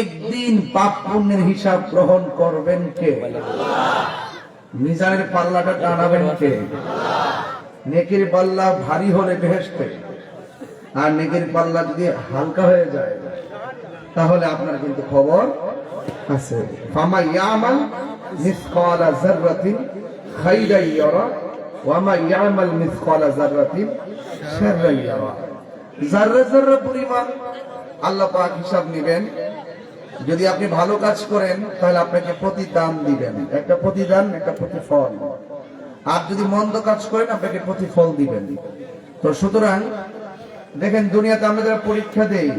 একদিন পাপ পুণ্যের হিসাব গ্রহণ করবেন কে? মিজানের পাল্লাটা টানাবেন কে? নেকির পাল্লা ভারী হলে বেহেস্তে আর নেকির পাল্লা যদি হালকা হয়ে যায়, তাহলে আপনার কিন্তু খবর আছে। ফামা ইয়ামাল মিসকালা যাররাতিন খাইরান ইয়ারা ওয়া মা ইয়ামাল মিসকালা যাররাতিন শাররান ইয়ারা। যাররা যাররা পরিমাণ আল্লাহ পাক হিসাব নেবেন। যদি আপনি ভালো কাজ করেন তাহলে আপনাকে প্রতিদান দিবেন। একটা প্রতিদান একটা প্রতিফল। আর যদি মন্দ কাজ করেন আপনাকে প্রতিফল দিবেন। তো সুতরাং দেখেন দুনিয়াতে আমরা যারা পরীক্ষা দেই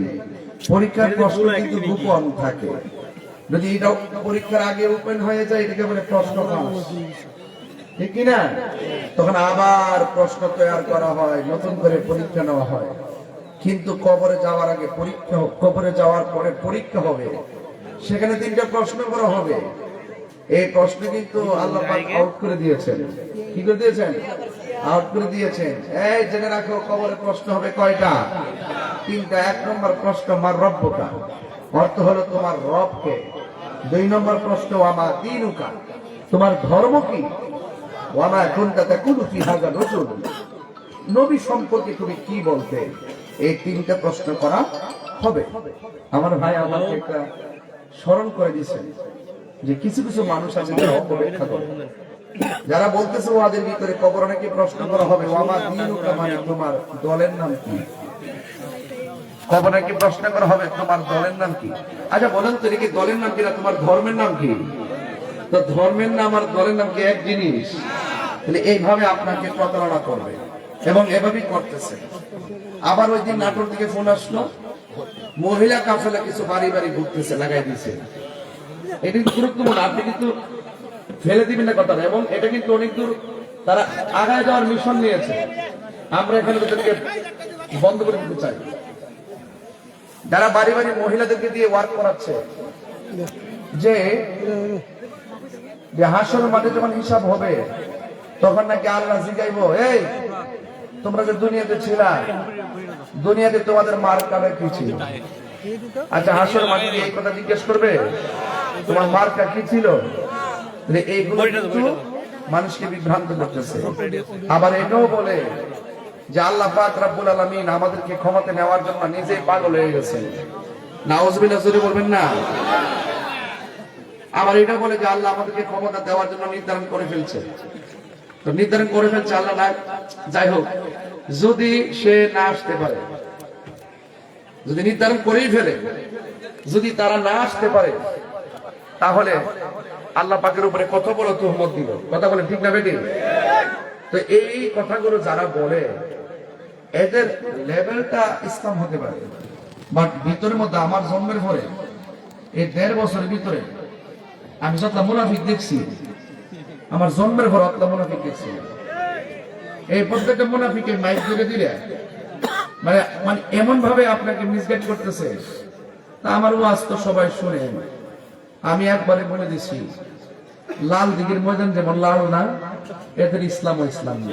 পরীক্ষার প্রশ্ন কিন্তু গোপন থাকে। যদি এটা পরীক্ষার আগে ওপেন হয়ে যায় এটাকে বলে প্রশ্ন ফাঁস। ঠিক কিনা? তখন আবার প্রশ্ন তৈরি করা হয় নতুন করে পরীক্ষা নেওয়া হয়। কিন্তু কবরে যাওয়ার আগে পরীক্ষা কবরে যাওয়ার পরে পরীক্ষা হবে। সেখানে তিনটা প্রশ্ন করা হবে। এই প্রশ্ন কিন্তু আল্লাহ আউট করে দিয়েছেন। কি করে দিয়েছেন? আউট করে দিয়েছেন। এই জেনে রাখো কবরে প্রশ্ন হবে কয়টা? তিনটা। এক নম্বর প্রশ্ন মার রব্বকা? অর্থ হলো তোমার রবকে। দুই নম্বর প্রশ্ন আমার দিনুকা? তোমার ধর্ম কি? ওয়ামা কুনতা তাকুলু ফি হাযা রাসূল নবী সম্পর্কে তুমি কি বলতে? এই তিনটা প্রশ্ন করা হবে। আমার ভাই আমাকে একটা স্মরণ করে দিয়েছেন যে কিছু কিছু মানুষ আছে যারা অপব্যাখ্যা করে। যারা বলতেছে ওয়াদের ভিতরে কবর নাকি প্রশ্ন করা হবে ওয়ামা দিনুকা মানে তোমার দলের নাম কি? কবর নাকি প্রশ্ন করা হবে, তোমার দলের নাম কি? আচ্ছা বলেন তো কি দলের নাম কি না, তোমার ধর্মের নাম কি? তো ধর্মের নাম আর দলের নাম কি এক জিনিস? তাহলে এইভাবে আপনাকে প্রতারণা করবে এবং এভাবেই করতেছে। আবার ওই দিন নাটোর থেকে ফোন আসলো। মহিলা কাফেলা কিছু বাড়ি বাড়ি ঘুরতেছে, লাগাই দিছে। এটা গুরুত্বপূর্ণ, আপনি কিন্তু ফেলে দিবেন না কথা এবং এটা কিন্তু অনেক দূর তারা আগায় যাওয়ার মিশন নিয়েছে। আমরা এখানে তাদেরকে বন্ধ করে দিতে চাই। যারা বাড়ি বাড়ি মহিলাদেরকে দিয়ে ওয়ার্ক করাচ্ছে, যে যে হাসর মাঠে যখন হিসাব হবে, তখন নাকি আল্লাহ জিগাইবো, এই তোমরা যে দুনিয়াতে ছিলা দুনিয়াতে তোমাদের মার কাবে কি ছিল? আচ্ছা হাসর মাঠে এই কথা জিজ্ঞেস করবে? তোমার মার্কা কি ছিল? এইগুলো কিন্তু মানুষকে বিভ্রান্ত করতেছে। আবার এটাও বলে যে আল্লাহ পাক রাব্বুল আলামিন আমাদেরকে ক্ষমতা নেওয়ার জন্য নিজেই পাগল হয়ে গেছেন। নাউজুবিল্লাহ জোরে বলবেন না? আবার এটা বলে যে আল্লাহ আমাদেরকে ক্ষমতা দেওয়ার জন্য নির্ধারণ করে ফেলছে। তো নির্ধারণ করে ফেলছে আল্লাহ না, যাই হোক, যদি সে না আসতে পারে, যদি নির্ধারণ করেই ফেলে, যদি তারা না আসতে পারে, তাহলে আল্লাহ পাকের উপরে কত বড় তুহমত দিল। কথা বলে ঠিক না বেটি? তো এই কথাগুলো যারা বলে, এদের লেভেলটা ইসলাম হতে পারে। বাট ভিতরের মধ্যে আমার জন্মের পরে, এই দেড় বছরের ভিতরে, আমি যতটা মুনাফিক দেখছি আমার জন্মের পর অতটা মুনাফিক দেখছি এই প্রত্যেকটা মুনাফিকে মাইক ধরে দিলে মানে মানে এমন ভাবে আপনাকে মিসগাইড করতেছে, তা আমার ওয়াজ তো সবাই শুনে আমি একবারে বলে দিছি, লাল দিঘির ময়দান যেমন লাল না, এদের ইসলাম ও ইসলাম না।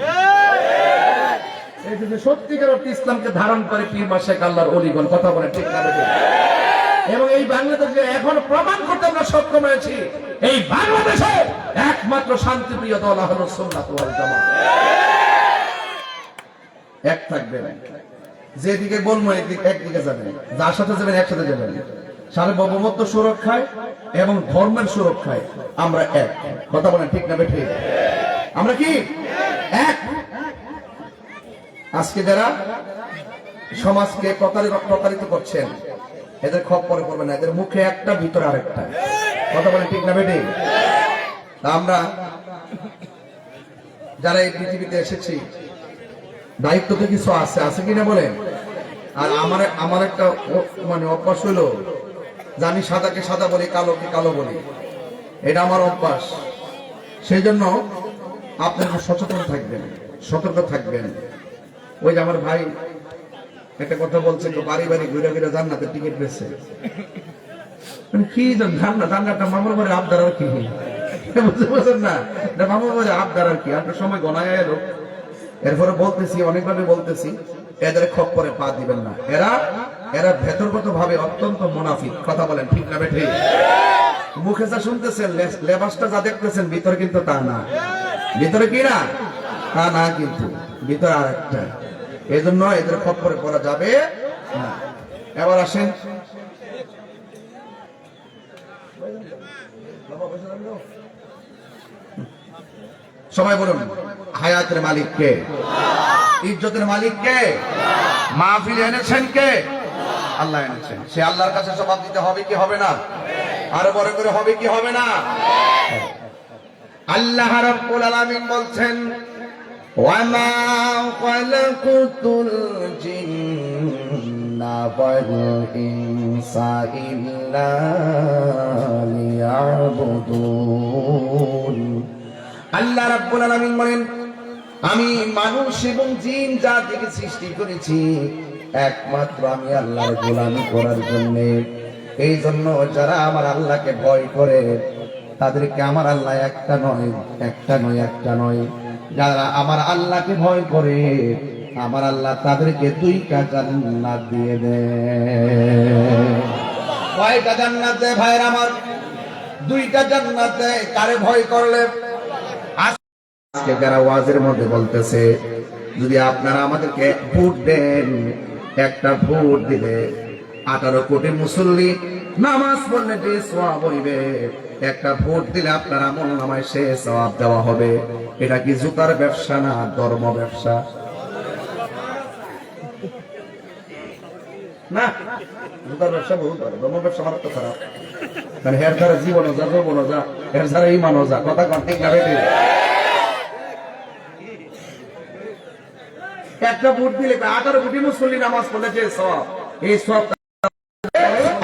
সত্যিকার অর্থে ইসলামকে ধারণ করে পীর মাসেক আল্লাহর অলিগণ, কথা বলে ঠিক না? এবং এই বাংলাদেশে এখন প্রমাণ করতে আমরা সক্ষম হয়েছি। এই বাংলাদেশে একমাত্র শান্তিপ্রিয় দল হলো সোমনাথ এক থাকবেন যেদিকে বলব একদিকে যাবেন। যার সাথে যাবেন, একসাথে যাবেন। সার্বভৌমত্ব সুরক্ষায় এবং ধর্মের সুরক্ষায় আমরা এক। কথা বলেন ঠিক না বেঠিক আমরা কি? এক। আজকে যারা সমাজকে প্রতারিত করছেন এদের খপ্পরে পড়বে না, এদের মুখে একটা, ভিতরে আরেকটা। কথা বলে ঠিক না বেটি? আমরা যারা এই পৃথিবীতে এসেছি, দায়িত্ব তো কিছু আছে আছে কিনা বলেন? আর আমার আমার একটা মানে অভ্যাস হলো যে আমি সাদাকে সাদা বলি, কালোকে কালো বলি। এটা আমার অভ্যাস। সেই জন্য আপনারা সচেতন থাকবেন, সতর্ক থাকবেন। ওই যে আমার ভাই একটা কথা বলছে বাড়ি বাড়ি ঘুরে ঘুরে জান্নাতের টিকিট পেয়েছে মানে কি জান্নাত মামার বাড়ি আবদার আর কি? বলতেছি পা দিবেন না। এরা এরা ভেতরগত ভাবে অত্যন্ত কথা বলেন ঠিক মুখে যা শুনতেছেন লেবাসটা যা দেখতেছেন, ভিতরে কিন্তু তা না। ভিতরে কি না? তা না কিন্তু। ভিতরে আর একটা এই জন্য এদের খপ্পরে পড়া যাবে এবার আসেন। সবাই বলুন, হায়াতের মালিক কে? ইজ্জতের মালিক কে? মাহফিল এনেছেন কে? আল্লাহ এনেছেন। সে আল্লাহর কাছে জবাব দিতে হবে কি হবে না? আরও বড় করে হবে কি হবে না? আল্লাহ রাব্বুল আলামিন বলছেন খালাকুতুল জিন্না ওয়াল ইনসা ইল্লা লিয়াবুদুন আল্লাহ রাব্বুল আলামিন বলেন, আমি মানুষ এবং জিন যা জাতিকে সৃষ্টি করেছি, একমাত্র আমি আল্লাহর গোলামি করার জন্য। এই জন্য যারা আমার আল্লাহকে ভয় করে, তাদেরকে আমার আল্লাহ একটা নয় একটা নয় একটা নয়। যারা আমার আল্লাহকে ভয় করে, আমার আল্লাহ তাদেরকে দুইটা জান্নাত দিয়ে দেয় কয়টা জান্নাত দেয় ভাইয়ের আমার? দুইটা জান্নাত দেয়, কারে ভয় করলে? আজকে যারা ওয়াজের মধ্যে বলতেছে, যদি আপনারা আমাদেরকে ভোট দেন, একটা ভোট দিলে আঠারো কোটি মুসল্লি নামাজ পড়লে যে সওয়াব হইবে। একটা ভোট দিলে আপনার আমল নামায় সে সওয়াব দেওয়া হবে। এটা কি জুতার ব্যবসা না ধর্ম ব্যবসা? না, জুতার ব্যবসা বহু করে ধর্ম ব্যবসা আমার তো খারাপ। কারণ হের ধারা জীবনও যা, যৌবনও যা হের ধারা ইমানও যা, কথা কন ঠিক না বেঠিক? একটা ভোট দিলে আঠারো কোটি মুসল্লি নামাজ সব এই সব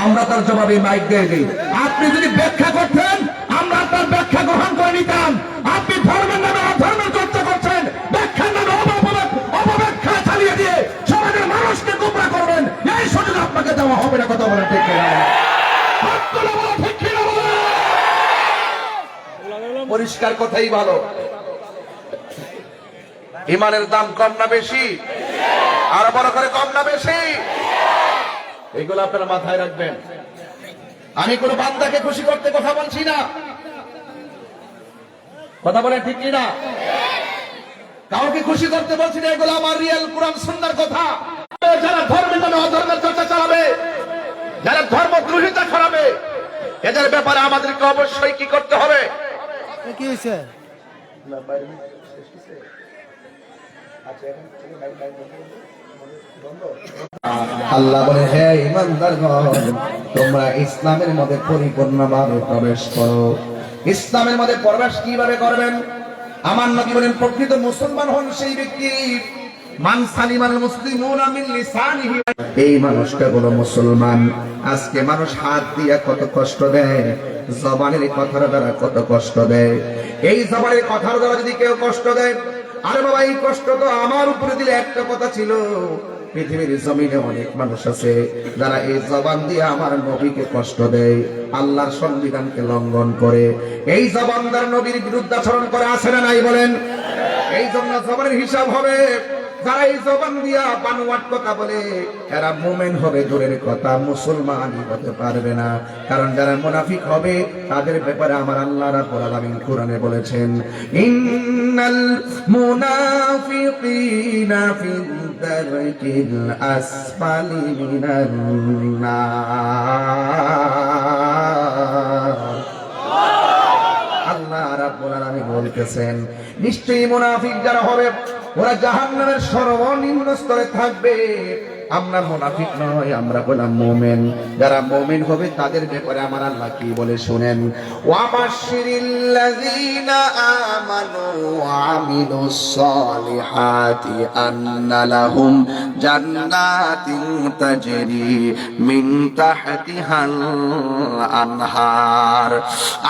আমরা তার জবাবে মাইক দিয়ে দিই। আপনি যদি ব্যাখ্যা করতেন আমরা তার ব্যাখ্যা গ্রহণ করে নিতাম। আপনি ধর্মের নামে অধর্মের চর্চা করছেন ব্যাখ্যার নামে অপব্যাখ্যা চালিয়ে দিয়ে সমাজের মানুষকে গোমরা করবেন। এই সুযোগ আপনাকে দেওয়া হবে না কথা বলো, ঠিক? পরিষ্কার কথাই ভালো। ইমানের দাম কম না বেশি? আর বড় করে কম না বেশি? এগুলো আপনারা মাথায় রাখবেন। আমি কোন বান্দাকে খুশি করতে কথা বলছি না। কথা বলে ঠিক কিনা? কাউকে খুশি করতে বলছি না এগুলো আমার রিয়েল কোরআন সুন্দর কথা। যারা ধর্মের নামে অধর্মের চর্চা চালাবে যারা ধর্ম দ্রোহিতা করাবে এদের ব্যাপারে আমাদেরকে অবশ্যই কি করতে হবে? কি হয়েছে আল্লাহ বলে, হে ইমানদারগণ তোমরা ইসলামের মধ্যে পরিপূর্ণভাবে প্রবেশ করো। ইসলামের মধ্যে প্রবেশ কীভাবে করবেন? আমার নবী বলেন, প্রকৃত মুসলমান হন সেই ব্যক্তি। মান সালিমাল মুসলিমুনা মিন লিসানিহি। এই মানুষটা হলো মুসলমান। আজকে মানুষ হাত দিয়া কত কষ্ট দেয়, জবানের কথার দ্বারা কত কষ্ট দেয়। এই জবানের কথার দ্বারা যদি কেউ কষ্ট দেয়, আরে বাবা, এই কষ্ট তো আমার উপরে দিলে একটা কথা ছিল। পৃথিবীর জমিনে অনেক মানুষ আছে, যারা এই জবান দিয়ে আমার নবীকে কষ্ট দেয়, আল্লাহর সংবিধানকে লঙ্ঘন করে। এই জবানদার নবীর বিরুদ্ধাচরণ করে আসে না নাই বলেন? এই জন্য জবানের হিসাব হবে, যারা জবান দিয়া এরা মোমেন হবে দূরের কথা, মুসলমান হতে পারবে না। কারণ যারা মুনাফিক হবে, তাদের ব্যাপারে আমার আল্লাহ রাব্বুল আলামিন কোরআনে বলেছেন, ইন্নাল মুনাফিকিনা ফিদ বলতেছেন নিশ্চয়ই মুনাফিক যারা হবে ওরা জাহান্নামের সর্বনিম্ন স্তরে থাকবে। আমরা মুনাফিক নয়, আমরা বললাম মোমেন। যারা মোমেন হবে, তাদের ব্যাপারে আমার আল্লাহ কি বলে শোনেন? আন্না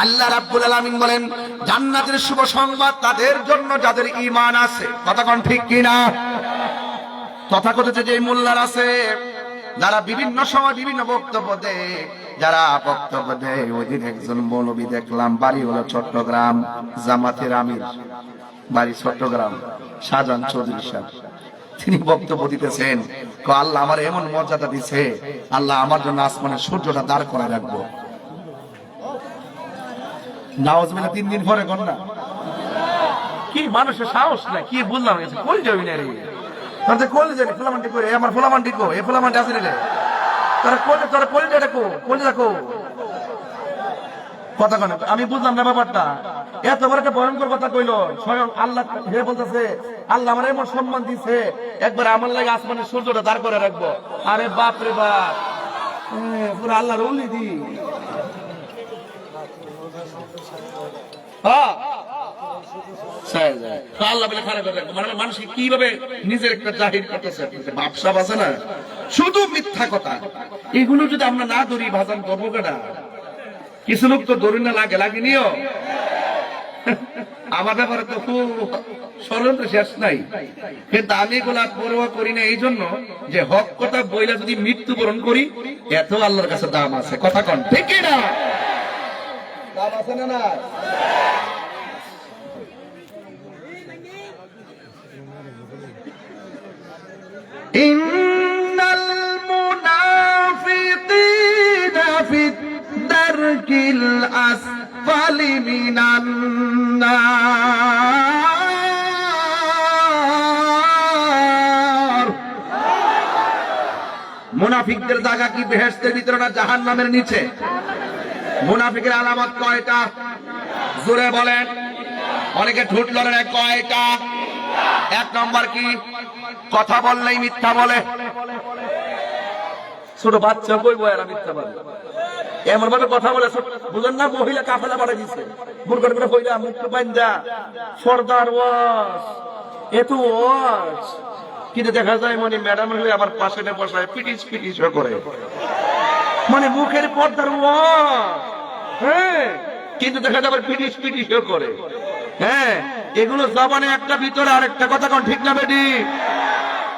আল্লাহ রাব্বুল আলামিন বলেন, জান্নাতের শুভ সংবাদ তাদের জন্য যাদের ঈমান আছে। কথা ঠিক কিনা? তথাকথিত যে মোল্লার আছে যারা বিভিন্ন সময় বিভিন্ন বক্তব্য দেয় যারা বক্তব্য দেয় ওই দিন একজন মৌলবী দেখলাম বাড়ি হলো চট্টগ্রাম জামাতের আমির। বাড়ি চট্টগ্রাম শাহজাহান চৌধুরী সাহেব তিনি বক্তব্য দিতেছেন আল্লাহ আমার এমন মর্যাদা দিছে আল্লাহ আমার জন্য আসমানের সূর্যটা দাঁড় করে রাখব। নাওয়াজ তিন দিন পরে না কি মানুষের সাহস না কি বুঝলাম না, কই যাবি না রে? ফুলামান্টি আমার ফুলামান্টি কো এ ফুলামান্টি আছে তারা তারা দেখো কথা আমি বুঝলাম না ব্যাপারটা। এত বড় একটা ভয়ঙ্কর কথা কইলো স্বয়ং আল্লাহ হে বলতেছে আল্লাহ আমার এমন সম্মান দিছে একবার আমার লাগে আসমানের সূর্যটা দাঁড় করে রাখব। আরে বাপ রে বাপ। এ, পুরো আল্লাহর উলি দি। হ্যাঁ। মানে লোক তো ধরি না, লাগে লাগেনিও আমার ব্যাপারে তো খুব ষড়যন্ত্র শেষ নাই। কিন্তু আমি এগুলা করি না এই জন্য যে হক কথা বইলা যদি মৃত্যুবরণ করি, এত আল্লাহর কাছে দাম আছে। কথা কন, ঠিক না দাম আছে না إن المنافقين في الدرك الأسفل من النار মুনাফিকদের জায়গা কি বেহেস্তের ভিতরে না জাহান নামের নিচে মুনাফিকের আলামত কয়টা জোরে বলেন অনেকে ঠুট লড়েন কয়টা এক নম্বর কি কথা বললেই মিথ্যা বলে। ছোট বাচ্চা কই বয়ারা মিথ্যা বলে? এমন ভাবে কথা বলে বুঝেন না, মহিলা কাফেলা বাড়া দিছে। মুরগর করে কইলা মুখ বান্দা সর্দার ওয়াজ এত ওয়াজ। কিন্তু দেখা যায় মানে ম্যাডাম হলে আমার পাশে বসায় পিটিস পিটিস করে। মানে মুখের পর্দার ওয়াজ। হ্যাঁ কিন্তু দেখা যাবে পিটিস পিটিস করে। হ্যাঁ এগুলো জবানে একটা ভিতরে আরেকটা কথা কোন, ঠিক না বেটি?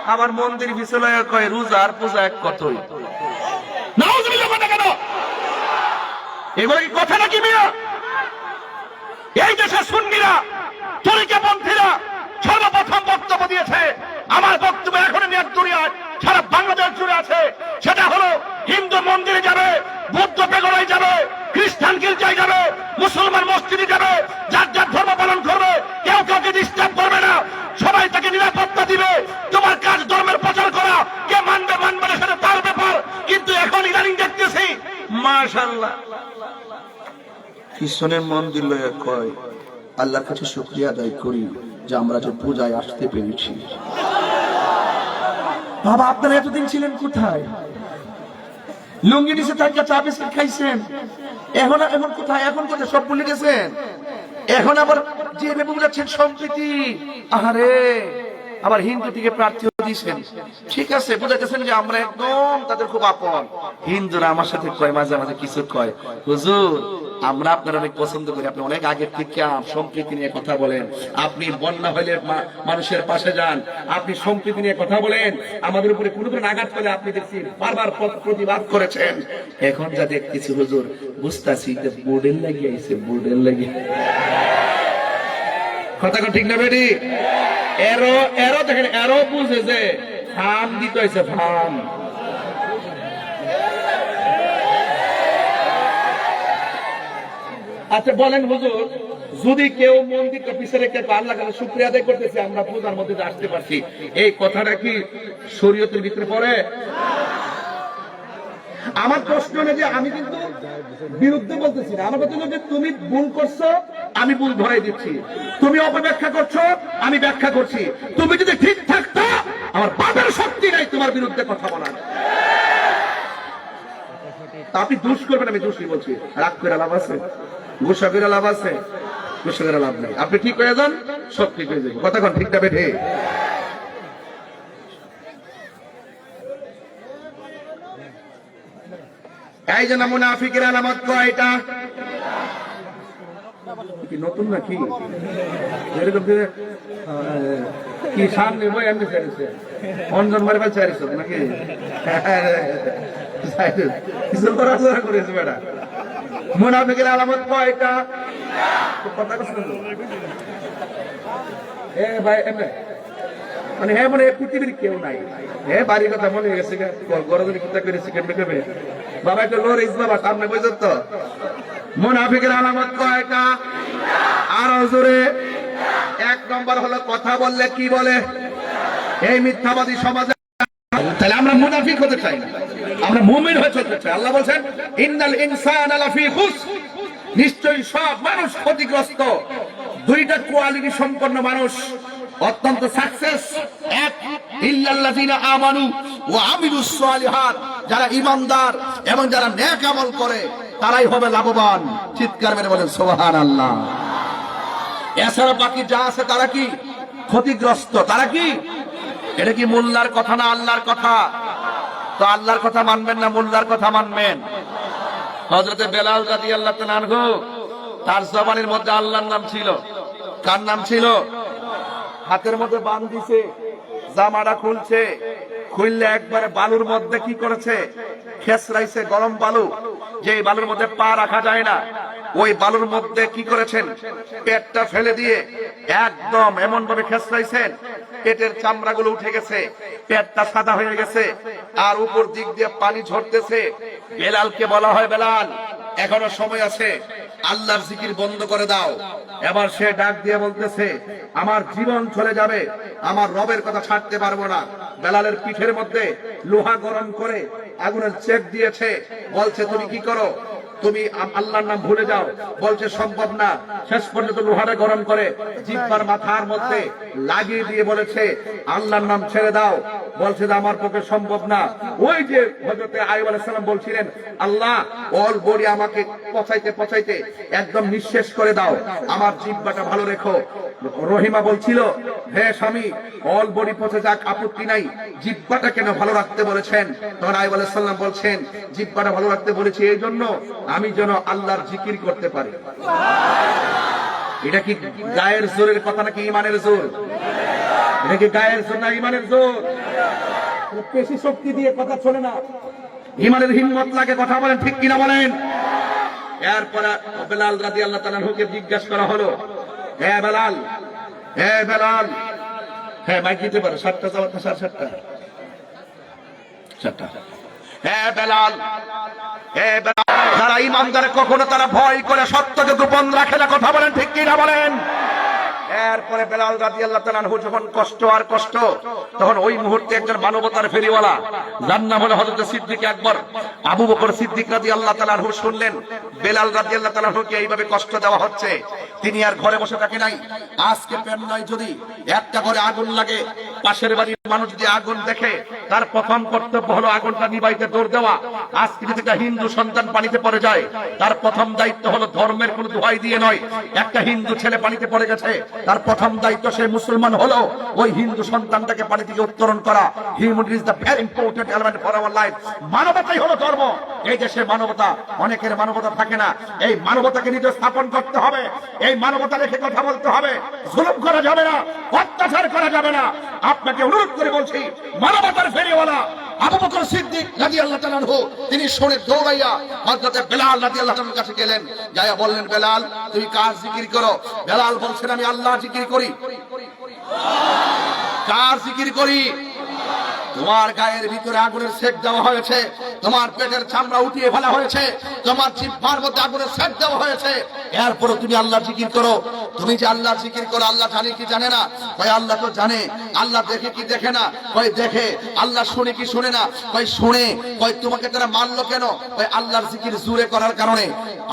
আমার মন্দির পিছনে কয় আর পূজা এক কতই এগুলো কি কথা নাকি মিয়া? এই দেশের সুন্নিরা তরিকা পন্থীরা সর্বপ্রথম বক্তব্য দিয়েছে আমার বক্তব্য এখন নিয়ে দুনিয়ায় সারা বাংলাদেশ জুড়ে আছে সেটা হলো হিন্দু মন্দিরে যাবে বৌদ্ধ বেগড়ায় যাবে খ্রিস্টান গির্জায় যাবে মুসলমান মসজিদে যাবে যার যার ধর্ম পালন করবে কেউ কাউকে ডিস্টার্ব করবে না সবাই তাকে নিরাপত্তা দিবে তোমার কাজ ধর্মের প্রচার করা কে মানবে মানবে না সেটা তার ব্যাপার কিন্তু এখন ইদানিং দেখতেছি মাশাল্লাহ খ্রিস্টানের মন্দির লয়ে কয়, আল্লাহর কাছে শুক্রিয়া আদায় করি যে আমরা যে পূজায় আসতে পেরেছি। বাবা, আপনারা এতদিন ছিলেন কোথায়? লুঙ্গি নিচে তাকে চা বিস্কিট খাইছেন। এখন এখন কোথায়? এখন কোথায়? সব ভুলে গেছেন? এখন আবার যে ভেবে বুঝাচ্ছেন সম্প্রীতি। আহারে! আবার হিন্দু থেকে প্রার্থী দিয়েছেন। ঠিক আছে, বুঝাইতেছেন যে আমরা একদম তাদের খুব আপন। হিন্দুরা আমার সাথে কয়, মাঝে মাঝে কিছু কয়, হুজুর, আমরা আপনার অনেক পছন্দ করি, আপনি অনেক আগের থেকে সম্প্রীতি নিয়ে কথা বলেন। আপনি বন্যা হলে মানুষের পাশে যান। আপনি সম্প্রীতি নিয়ে কথা বলেন। আমাদের উপরে কোনো কোনো আঘাত করে আপনি দেখছি বারবার প্রতিবাদ করেছেন। এখন যা দেখতেছি, হুজুর, বুঝতেছি যে বোর্ডের লাগিয়ে আইছে, বোর্ডের লাগিয়ে। কথা কথা ঠিক না, বেটি? এরো এরো, দেখেন, এরো বুঝে যে ফার্ম দিতে হয়েছে ফার্ম আচ্ছা বলেন হুজুর, যদি কেউ মন্দিরটা পিছনে রেখে আল্লাহ শুক্রিয়া আদায় করতেছে, আমরা পূজার মধ্যে আসতে পারছি। এই কথাটা কি শরীয়তের ভিতরে পড়ে? আমার প্রশ্ন হলো যে আমি কিন্তু বিরুদ্ধে বলতেছি না। আমার কথা যে তুমি ভুল করছ, আমি ভুল ধরাই দিচ্ছি। তুমি অপব্যাখ্যা করছ, আমি ব্যাখ্যা করছি। তুমি যদি ঠিক থাকতো, আমার বাপের শক্তি নাই তোমার বিরুদ্ধে কথা বলার। আপনি দোষ করবেন, আমি দোষই বলছি। রাগ করে লাভ আছে, গুসা করে লাভ আছে, গুসা করে লাভ নেই। আপনি ঠিক হয়ে যান, সব ঠিক হয়ে যাবে। কথা ঠিক না বেঠে? এই জন্য মুনাফিকের আলামত কয়টা নতুন নাকি? কি মুনাফিকের আলামত কয়টা এ ভাই মানে হ্যাঁ মানে পৃথিবীর কেউ নাই। হ্যাঁ বাড়ির কথা মনে গেছে। গরজনী কিতা করে মেখাবে বাবা একটা লোর ইস বাবা, সামনে বুঝত তো। মুনাফিকের আলামত কয়টা? আরও জোরে। এক নম্বর হলো কথা বললে কি বলে? এই মিথ্যাবাদী সমাজে তাহলে আমরা মুনাফিক হতে চাই না। আমরা মুমিন হয়ে চলতে চাই। আল্লাহ বলছেন, ইন্নাল ইনসান লাফি খুস। নিশ্চয়ই সব মানুষ ক্ষতিগ্রস্ত। দুইটা কোয়ালিটি সম্পন্ন মানুষ অত্যন্ত সাকসেস এক, ইল্লাল্লাযিনা আমানু ওয়া আমিলুস সালিহাত। যারা ইমানদার এবং যারা নেক আমল করে, তারাই হবে লাভবান। চিৎকার মেরে বলেন সোহান আল্লাহ এছাড়া বাকি যা আছে, তারা কি? ক্ষতিগ্রস্ত। তারা কি? এটা কি মোল্লার কথা না আল্লাহর কথা? তো আল্লাহর কথা মানবেন না, মোল্লার কথা মানবেন? হজরতে বেলাল রাদি আল্লাহ তানহু তার জবানের মধ্যে আল্লাহর নাম ছিল। কার নাম ছিল? হাতের মধ্যে বান দিছে, জামাটা খুলছে। খুললে একবারে বালুর মধ্যে কি করেছে? খেসরাইছে গরম বালু। যে বালুর মধ্যে পা রাখা যায় না, ওই বালুর মধ্যে কি করেছেন? পেটটা ফেলে দিয়ে একদম এমন ভাবে খেসরাইছেন পেটের চামড়াগুলো উঠে গেছে, পেটটা সাদা হয়ে গেছে, আর উপর দিক দিয়ে পানি ঝরতেছে। বেলালকে বলা হয়, বেলাল, এখনও সময় আছে আল্লাহর জিকির বন্ধ করে দাও। এবার সে ডাক দিয়ে বলতেছে, আমার জীবন চলে যাবে, আমার রবের কথা ছাড়তে পারব না। বেলালের পিঠের মধ্যে লোহা গরম করে আগুনের চেক দিয়েছে, বলছে, তুমি কি করো? তুমি আল্লাহর নাম ভুলে যাও। বলছে, সম্ভব না। শেষ পর্যন্ত লোহারে গরম করে জিব্বার মাথার মধ্যে লাগিয়ে দিয়ে বলেছে, আল্লাহর নাম ছেড়ে দাও। বলছে যে, আমার পক্ষে সম্ভব না। ওই যে হজরতে আইব আলাইসালাম বলছিলেন, আল্লাহ অল বডি আমাকে পচাইতে পচাইতে একদম নিঃশেষ করে দাও। আমার জিব্বাটা ভালো রেখো। রহিমা বলছিল, হে স্বামী, অল বডি পচে যাক, আপত্তি নাই। জিব্বাটা কেন ভালো রাখতে বলেছেন? তখন আইব আলাইসাল্লাম বলছেন জিব্বাটা ভালো রাখতে বলেছি এই জন্য আমি যেন আল্লাহর জিকির করতে পারি। এটা কি গায়ের জোরের কথা নাকি ইমানের জোর? এটা কি গায়ের জোর না ইমানের জোর? পেশি শক্তি দিয়ে কথা চলে না। ইমানের হিম্মত লাগে কথা বলেন, ঠিক কিনা বলেন? এরপরে বেলাল রাজি আল্লাহ তালাহুকে জিজ্ঞাসা করা হলো হ্যাঁ বেলাল হ্যাঁ বেলাল হ্যাঁ মাইক দিতে পারো, সাতটা যাওয়ার সাড়ে সাতটা। সাতটা। হ্যাঁ বেলাল হ্যাঁ বেলাল ইমানদারে, কখনো তারা ভয় করে সত্যকে গোপন রাখে না, কথা বলেন ঠিক কিনা বলেন? এরপরে বেলাল রাজি আল্লাহ তালানহু যখন কষ্ট আর কষ্ট, তখন ওই মুহূর্তে একজন মানবতার ফেরিওয়ালা, যার নাম হলো হজরত সিদ্দিক একবার আবু বকর সিদ্দিক রাজি আল্লাহ তালানহু শুনলেন, বেলাল রাজি আল্লাহ তালানহুকে এইভাবে কষ্ট দেওয়া হচ্ছে, তিনি আর ঘরে বসে থাকে নাই, আজকে পেন নয় যদি, একটা ঘরে আগুন লাগে, পাশের বাড়ির মানুষ যদি আগুন দেখে, তার প্রথম কর্তব্য হলো আগুনটা নিবাইতে দৌড় দেওয়া আজকে যদি একটা হিন্দু সন্তান পানিতে পড়ে যায়, তার প্রথম দায়িত্ব হলো ধর্মের কোনো দোহাই দিয়ে নয়, একটা হিন্দু ছেলে পানিতে পড়ে গেছে তার প্রথম দায়িত্ব সে মুসলমান হলো। ওই হিন্দু সন্তানটাকে পানি থেকে উত্তরণ করা। Human is the very important element for our life. মানবতাই হলো ধর্ম। এই দেশে মানবতা, অনেকের মানবতা থাকে না। এই মানবতাকে নিজে স্থাপন করতে হবে। এই মানবতা রেখে কথা বলতে হবে। জুলুম করা যাবে না, অত্যাচার করা যাবে না। আপনাকে অনুরোধ করে বলছি, মানবতার ফেরিওয়ালা আবু বকর সিদ্দিক রাদিয়াল্লাহু তাআলা আনহু, তিনি শুনে দৌড়াইয়া হযরত বেলাল রাদিয়াল্লাহু তাআলার কাছে গেলেন। যাইয়া বললেন, বেলাল, তুমি কার জিকির করো? বেলাল বলছেন, আমি আল্লাহ জিকির করি। কার জিকির করি? তোমার গায়ের ভিতরে আগুনের সেক দেওয়া হয়েছে। তোমার পেটের চামড়া উঠিয়ে ফেলা হয়েছে। তোমার জিহ্বার মধ্যে আগুনের সেক দেওয়া হয়েছে। এরপরে তুমি আল্লাহ জিকির করো। তুমি যে আল্লাহ জিকির করো, আল্লাহ জানে কি জানে না? কই আল্লাহ তো জানে। আল্লাহ দেখে কি দেখে না? কই দেখে। আল্লাহ শুনে কি শুনে না? কই শুনে। কই তোমাকে তারা মারলো কেন? কই আল্লাহর জিকির জুড়ে করার কারণে।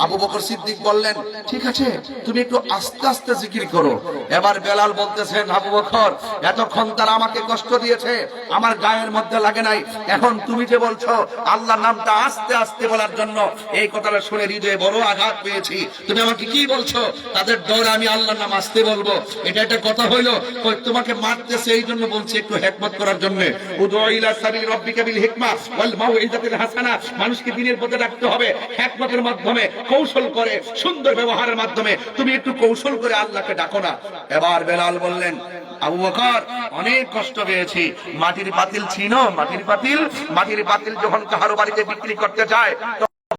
আবু বকর সিদ্দিক বললেন, ঠিক আছে, তুমি একটু আস্তে আস্তে জিকির করো। এবার বেলাল বলতেছেন, আবু বকর, এতক্ষণ তারা আমাকে কষ্ট দিয়েছে। আমার গায়ের মধ্যে লাগে নাই। এখন তুমি যে বলছো, আল্লাহর নামটা আস্তে আস্তে বলার জন্য এই কথাটা শুনে হৃদয়ে বড় আঘাত পেয়েছি। তুমি আমাকে কি বলছো? তাদের ডরে আমি আল্লাহর নাম আসতে বলব। এটা একটা কথা হইল তোমাকে মারতেছে এই জন্য বলছি একটু হেকমত করার জন্য। উদয়িলা ওয়াল হাসানা। মানুষকে দিনের পথে রাখতে হবে, হেকমতের মাধ্যমে, কৌশল করে, সুন্দর ব্যবহারের মাধ্যমে। তুমি একটু কৌশল করে আল্লাহকে ডাকো না। এবার বেলাল বললেন আবু বকর, অনেক কষ্ট পেয়েছি। মাটির পাতিল ছিল মাটির পাতিল? মাটির পাতিল যখন কাহারো বাড়িতে বিক্রি করতে যায়